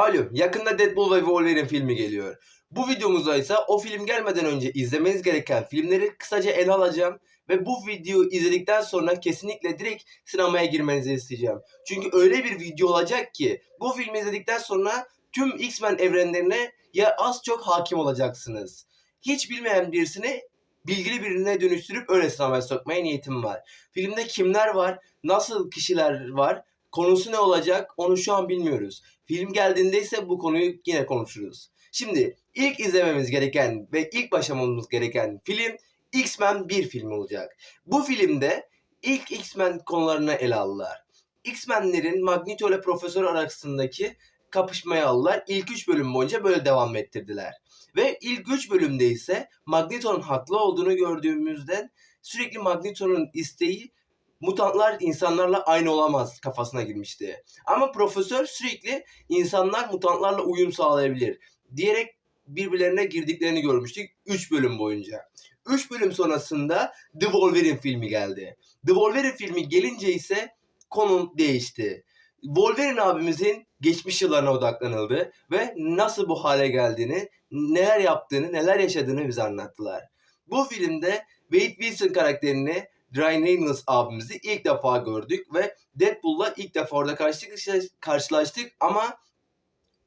Malum yakında Deadpool ve Wolverine filmi geliyor. Bu videomuzda ise o film gelmeden önce izlemeniz gereken filmleri kısaca ele alacağım ve bu videoyu izledikten sonra kesinlikle direkt sinemaya girmenizi isteyeceğim. Çünkü öyle bir video olacak ki bu filmi izledikten sonra tüm X-Men evrenlerine ya az çok hakim olacaksınız. Hiç bilmeyen birisini bilgili birine dönüştürüp öyle sinemaya sokmaya niyetim var. Filmde kimler var, nasıl kişiler var, konusu ne olacak onu şu an bilmiyoruz. Film geldiğinde ise bu konuyu yine konuşuruz. Şimdi ilk izlememiz gereken ve ilk başlamamız gereken film X-Men 1 filmi olacak. Bu filmde ilk X-Men konularını ele aldılar. X-Men'lerin Magneto ile Profesör arasındaki kapışmayı aldılar. İlk 3 bölüm boyunca böyle devam ettirdiler. Ve ilk 3 bölümde ise Magneto'nun haklı olduğunu gördüğümüzden sürekli Magneto'nun isteği mutantlar insanlarla aynı olamaz kafasına girmişti. Ama profesör sürekli insanlar mutantlarla uyum sağlayabilir diyerek birbirlerine girdiklerini görmüştük 3 bölüm boyunca. 3 bölüm sonrasında The Wolverine filmi geldi. The Wolverine filmi gelince ise konu değişti. Wolverine abimizin geçmiş yıllarına odaklanıldı ve nasıl bu hale geldiğini, neler yaptığını, neler yaşadığını bize anlattılar. Bu filmde Wade Wilson karakterini Ryan Reynolds abimizi ilk defa gördük ve Deadpool'la ilk defa orada karşılaştık, karşılaştık ama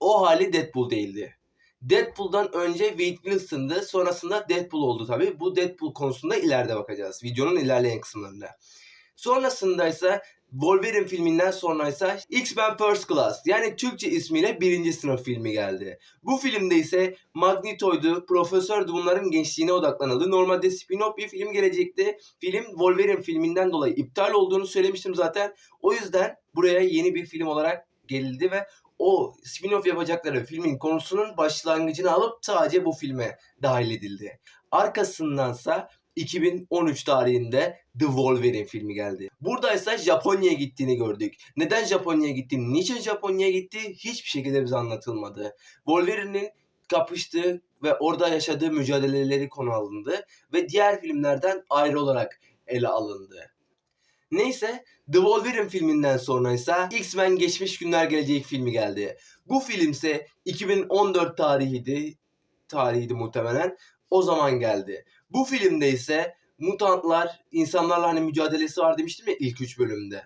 o hali Deadpool değildi. Deadpool'dan önce Wade Wilson'dı. Sonrasında Deadpool oldu tabii. Bu Deadpool konusunda ileride bakacağız. Videonun ilerleyen kısımlarında. Sonrasında ise Wolverine filminden sonra ise X-Men First Class yani Türkçe ismiyle birinci sınıf filmi geldi. Bu filmde ise Magneto'ydu, Profesör'dü bunların gençliğine odaklanıldı. Normalde spin-off bir film gelecekti. Film Wolverine filminden dolayı iptal olduğunu söylemiştim zaten. O yüzden buraya yeni bir film olarak geldi ve o spin-off yapacakları filmin konusunun başlangıcını alıp sadece bu filme dahil edildi. Arkasındansa 2013 tarihinde The Wolverine filmi geldi. Burada ise Japonya'ya gittiğini gördük. Neden Japonya'ya gitti, niçin Japonya'ya gitti hiçbir şekilde bize anlatılmadı. Wolverine'in kapıştığı ve orada yaşadığı mücadeleleri konu alındı ve diğer filmlerden ayrı olarak ele alındı. Neyse The Wolverine filminden sonra ise X-Men Geçmiş Günler Gelecek filmi geldi. Bu film ise 2014 tarihiydi. Tarihiydi muhtemelen. O zaman geldi. Bu filmde ise mutantlar insanlarla hani mücadelesi var demiştim ya ilk 3 bölümde.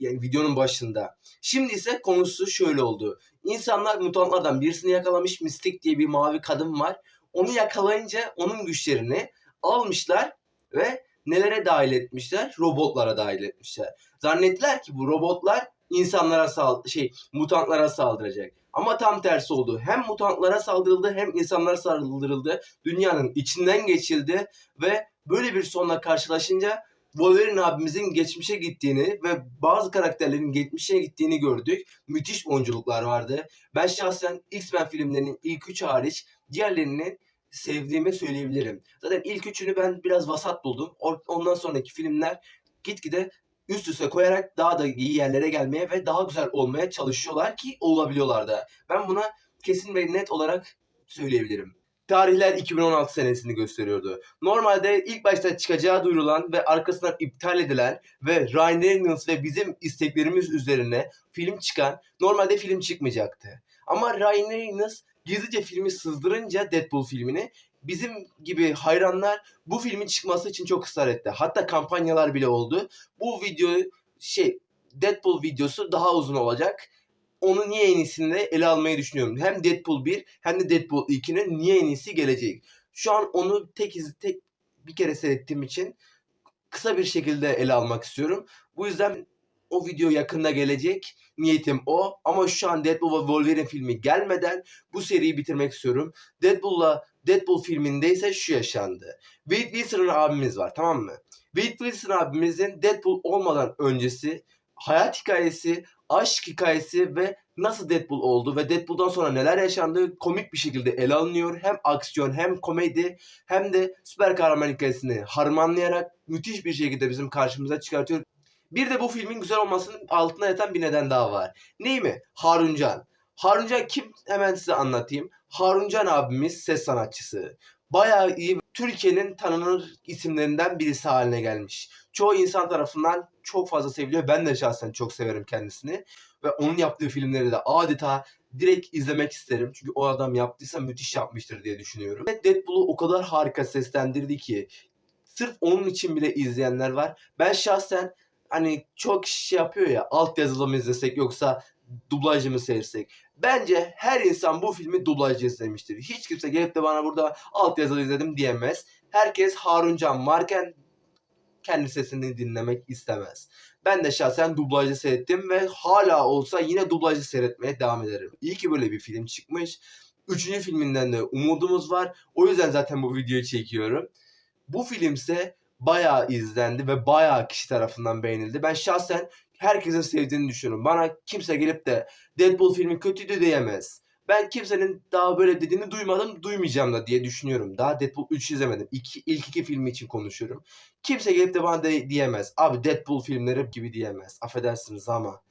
Yani videonun başında. Şimdi ise konusu şöyle oldu. İnsanlar mutantlardan birisini yakalamış. Mystic diye bir mavi kadın var. Onu yakalayınca onun güçlerini almışlar ve nelere dahil etmişler? Robotlara dahil etmişler. Zannettiler ki bu robotlar insanlara sal şey mutantlara saldıracak. Ama tam tersi oldu. Hem mutantlara saldırıldı hem insanlara saldırıldı. Dünyanın içinden geçildi ve böyle bir sonla karşılaşınca Wolverine abimizin geçmişe gittiğini ve bazı karakterlerin geçmişe gittiğini gördük. Müthiş oyunculuklar vardı. Ben şahsen X-Men filmlerinin ilk üç hariç diğerlerini sevdiğimi söyleyebilirim. Zaten ilk üçünü ben biraz vasat buldum. Ondan sonraki filmler gitgide üst üste koyarak daha da iyi yerlere gelmeye ve daha güzel olmaya çalışıyorlar ki olabiliyorlar da. Ben buna kesin ve net olarak söyleyebilirim. Tarihler 2016 senesini gösteriyordu. Normalde ilk başta çıkacağı duyurulan ve arkasından iptal edilen ve Ryan Reynolds ve bizim isteklerimiz üzerine film çıkan normalde film çıkmayacaktı. Ama Ryan Reynolds gizlice filmi sızdırınca Deadpool filmini bizim gibi hayranlar bu filmin çıkması için çok ısrar etti. Hatta kampanyalar bile oldu. Bu video şey Deadpool videosu daha uzun olacak. Onu niye en iyisini ele almayı düşünüyorum. Hem Deadpool 1 hem de Deadpool 2'nin niye en iyisi gelecek. Şu an onu tek iz tek bir kere seyrettiğim için kısa bir şekilde ele almak istiyorum. Bu yüzden o video yakında gelecek. Niyetim o. Ama şu an Deadpool ve Wolverine filmi gelmeden bu seriyi bitirmek istiyorum. Deadpool'la Deadpool filminde ise şu yaşandı. Wade Wilson abimiz var tamam mı? Wade Wilson abimizin Deadpool olmadan öncesi hayat hikayesi, aşk hikayesi ve nasıl Deadpool oldu ve Deadpool'dan sonra neler yaşandığı komik bir şekilde ele alınıyor. Hem aksiyon hem komedi hem de süper kahraman hikayesini harmanlayarak müthiş bir şekilde bizim karşımıza çıkartıyor. Bir de bu filmin güzel olmasının altına yatan bir neden daha var. Ney mi? Haruncan. Haruncan kim? Hemen size anlatayım. Haruncan abimiz ses sanatçısı. Bayağı iyi. Türkiye'nin tanınır isimlerinden birisi haline gelmiş. Çoğu insan tarafından çok fazla seviliyor. Ben de şahsen çok severim kendisini. Ve onun yaptığı filmleri de adeta direkt izlemek isterim. Çünkü o adam yaptıysa müthiş yapmıştır diye düşünüyorum. Ve Deadpool'u o kadar harika seslendirdi ki sırf onun için bile izleyenler var. Ben şahsen hani çok kişi yapıyor ya alt yazılı mı izlesek yoksa dublajı mı seyrsek. Bence her insan bu filmi dublajlı izlemiştir. Hiç kimse gelip de bana burada alt yazılı izledim diyemez. Herkes Harun Can varken kendi sesini dinlemek istemez. Ben de şahsen dublajı seyrettim ve hala olsa yine dublajı seyretmeye devam ederim. İyi ki böyle bir film çıkmış. Üçüncü filminden de umudumuz var. O yüzden zaten bu videoyu çekiyorum. Bu filmse bayağı izlendi ve bayağı kişi tarafından beğenildi. Ben şahsen herkesin sevdiğini düşünüyorum. Bana kimse gelip de Deadpool filmi kötüydü diyemez. Ben kimsenin daha böyle dediğini duymadım, duymayacağım da diye düşünüyorum. Daha Deadpool 3 izlemedim. İki, ilk iki filmi için konuşuyorum. Kimse gelip de bana de, diyemez. Abi Deadpool filmleri gibi diyemez. Affedersiniz ama.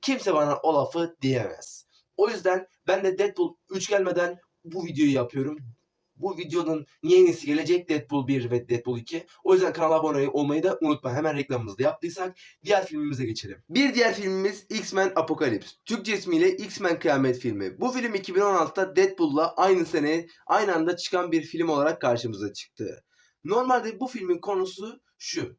Kimse bana o lafı diyemez. O yüzden ben de Deadpool 3 gelmeden bu videoyu yapıyorum. Bu videonun yenisi gelecek Deadpool 1 ve Deadpool 2. O yüzden kanala abone olmayı da unutma. Hemen reklamımızı da yaptıysak diğer filmimize geçelim. Bir diğer filmimiz X-Men Apokalips. Türkçe ismiyle X-Men Kıyamet filmi. Bu film 2016'da Deadpool'la aynı sene aynı anda çıkan bir film olarak karşımıza çıktı. Normalde bu filmin konusu şu.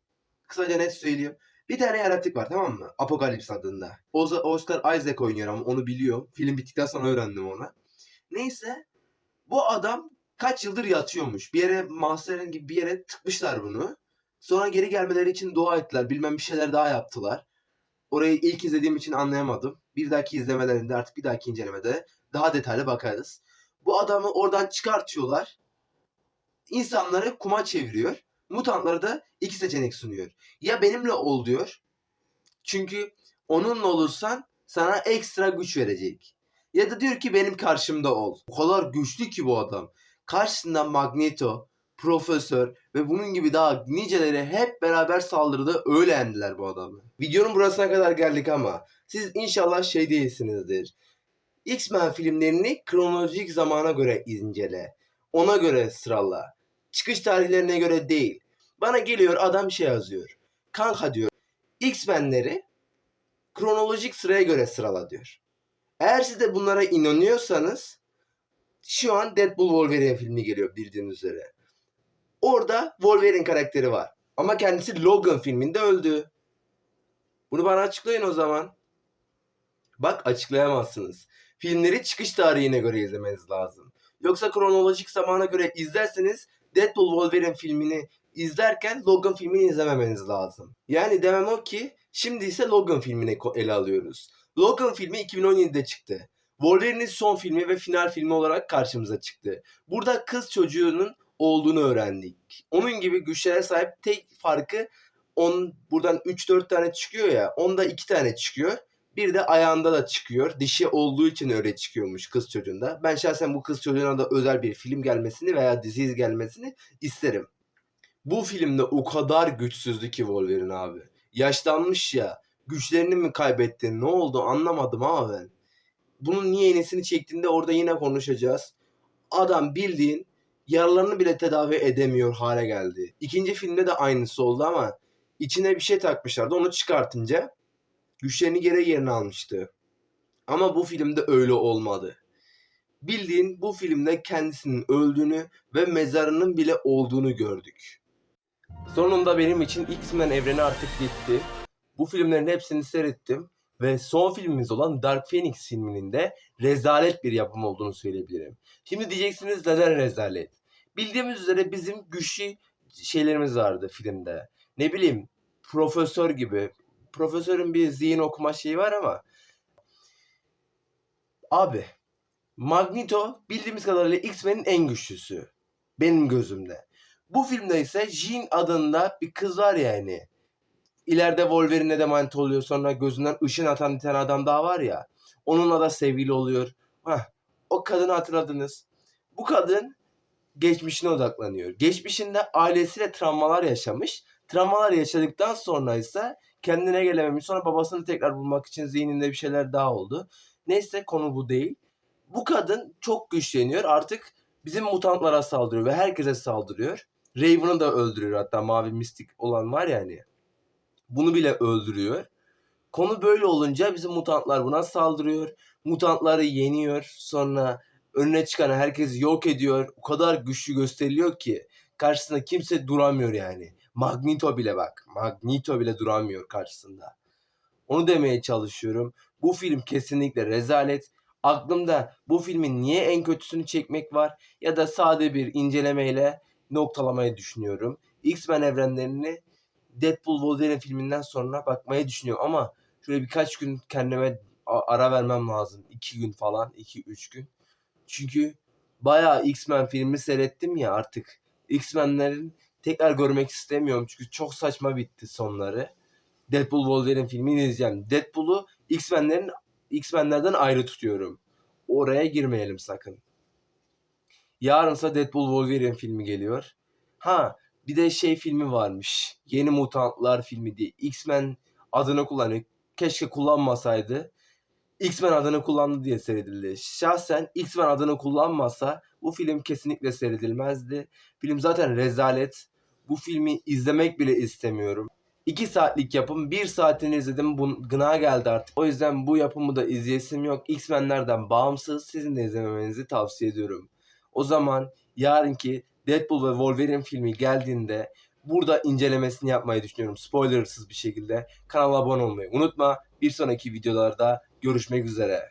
Kısaca net söyleyeyim. Bir tane yaratık var tamam mı? Apokalips adında. Oscar Isaac oynuyor ama onu biliyor. Film bittikten sonra öğrendim ona. Neyse bu adam kaç yıldır yatıyormuş. Bir yere mahzeren gibi bir yere tıkmışlar bunu. Sonra geri gelmeleri için dua ettiler. Bilmem bir şeyler daha yaptılar. Orayı ilk izlediğim için anlayamadım. Bir dahaki izlemelerinde artık bir dahaki incelemede daha detaylı bakarız. Bu adamı oradan çıkartıyorlar. İnsanları kuma çeviriyor. Mutantları da iki seçenek sunuyor. Ya benimle ol diyor. Çünkü onunla olursan sana ekstra güç verecek. Ya da diyor ki benim karşımda ol. O kadar güçlü ki bu adam. Karşısında Magneto, Profesör ve bunun gibi daha niceleri hep beraber saldırıda öyle yendiler bu adamı. Videonun burasına kadar geldik ama siz inşallah şey değilsinizdir. X-Men filmlerini kronolojik zamana göre incele. Ona göre sırala. Çıkış tarihlerine göre değil. Bana geliyor adam şey yazıyor. Kanka diyor. X-Men'leri kronolojik sıraya göre sırala diyor. Eğer siz de bunlara inanıyorsanız şu an Deadpool Wolverine filmi geliyor bildiğiniz üzere. Orada Wolverine karakteri var. Ama kendisi Logan filminde öldü. Bunu bana açıklayın o zaman. Bak açıklayamazsınız. Filmleri çıkış tarihine göre izlemeniz lazım. Yoksa kronolojik zamana göre izlerseniz Deadpool Wolverine filmini izlerken Logan filmini izlememeniz lazım. Yani demem o ki şimdi ise Logan filmini ele alıyoruz. Logan filmi 2017'de çıktı. Wolverine'in son filmi ve final filmi olarak karşımıza çıktı. Burada kız çocuğunun olduğunu öğrendik. Onun gibi güçlere sahip tek farkı on buradan 3-4 tane çıkıyor ya. Onda 2 tane çıkıyor. Bir de ayağında da çıkıyor. Dişi olduğu için öyle çıkıyormuş kız çocuğunda. Ben şahsen bu kız çocuğuna da özel bir film gelmesini veya dizi gelmesini isterim. Bu filmde o kadar güçsüzdü ki Wolverine abi. Yaşlanmış ya. Güçlerini mi kaybetti? Ne oldu anlamadım ama ben. Bunun niye yenisini çektiğinde orada yine konuşacağız. Adam bildiğin yaralarını bile tedavi edemiyor hale geldi. İkinci filmde de aynısı oldu ama içine bir şey takmışlardı. Onu çıkartınca güçlerini geri yerine almıştı. Ama bu filmde öyle olmadı. Bildiğin bu filmde kendisinin öldüğünü ve mezarının bile olduğunu gördük. Sonunda benim için X-Men evreni artık bitti. Bu filmlerin hepsini seyrettim ve son filmimiz olan Dark Phoenix filminin de rezalet bir yapım olduğunu söyleyebilirim. Şimdi diyeceksiniz neden rezalet? Bildiğimiz üzere bizim güçlü şeylerimiz vardı filmde. Ne bileyim profesör gibi. Profesörün bir zihin okuma şeyi var ama abi Magneto bildiğimiz kadarıyla X-Men'in en güçlüsü. Benim gözümde. Bu filmde ise Jean adında bir kız var yani. İleride Wolverine'e de manit oluyor. Sonra gözünden ışın atan bir tane adam daha var ya. Onunla da sevgili oluyor. Heh, o kadını hatırladınız. Bu kadın geçmişine odaklanıyor. Geçmişinde ailesiyle travmalar yaşamış. Travmalar yaşadıktan sonra ise kendine gelememiş. Sonra babasını tekrar bulmak için zihninde bir şeyler daha oldu. Neyse konu bu değil. Bu kadın çok güçleniyor. Artık bizim mutantlara saldırıyor ve herkese saldırıyor. Raven'ı da öldürüyor hatta mavi mistik olan var ya hani. Bunu bile öldürüyor. Konu böyle olunca bizim mutantlar buna saldırıyor. mutantları yeniyor. Sonra önüne çıkan herkesi yok ediyor. O kadar güçlü gösteriliyor ki karşısında kimse duramıyor yani. Magneto bile bak. Magneto bile duramıyor karşısında. Onu demeye çalışıyorum. Bu film kesinlikle rezalet. Aklımda bu filmin niye en kötüsünü çekmek var ya da sade bir incelemeyle noktalamayı düşünüyorum. X-Men evrenlerini Deadpool Wolverine filminden sonra bakmayı düşünüyorum ama şöyle birkaç gün kendime ara vermem lazım. 2 gün falan, 2-3 gün. Çünkü bayağı X-Men filmi seyrettim ya artık. X-Men'lerin tekrar görmek istemiyorum çünkü çok saçma bitti sonları. Deadpool Wolverine filmini izleyeceğim. Deadpool'u X-Men'lerin X-Men'lerden ayrı tutuyorum. Oraya girmeyelim sakın. Yarınsa Deadpool Wolverine filmi geliyor. Ha bir de şey filmi varmış. Yeni Mutantlar filmi diye. X-Men adını kullanıyor. Keşke kullanmasaydı. X-Men adını kullandı diye seyredildi. Şahsen X-Men adını kullanmasa bu film kesinlikle seyredilmezdi. Film zaten rezalet. Bu filmi izlemek bile istemiyorum. 2 saatlik yapım 1 saatini izledim. Bu gına geldi artık. O yüzden bu yapımı da izleyesim yok. X-Men'lerden bağımsız sizin de izlememenizi tavsiye ediyorum. O zaman yarınki Deadpool ve Wolverine filmi geldiğinde burada incelemesini yapmayı düşünüyorum. Spoilersız bir şekilde. Kanala abone olmayı unutma. Bir sonraki videolarda görüşmek üzere.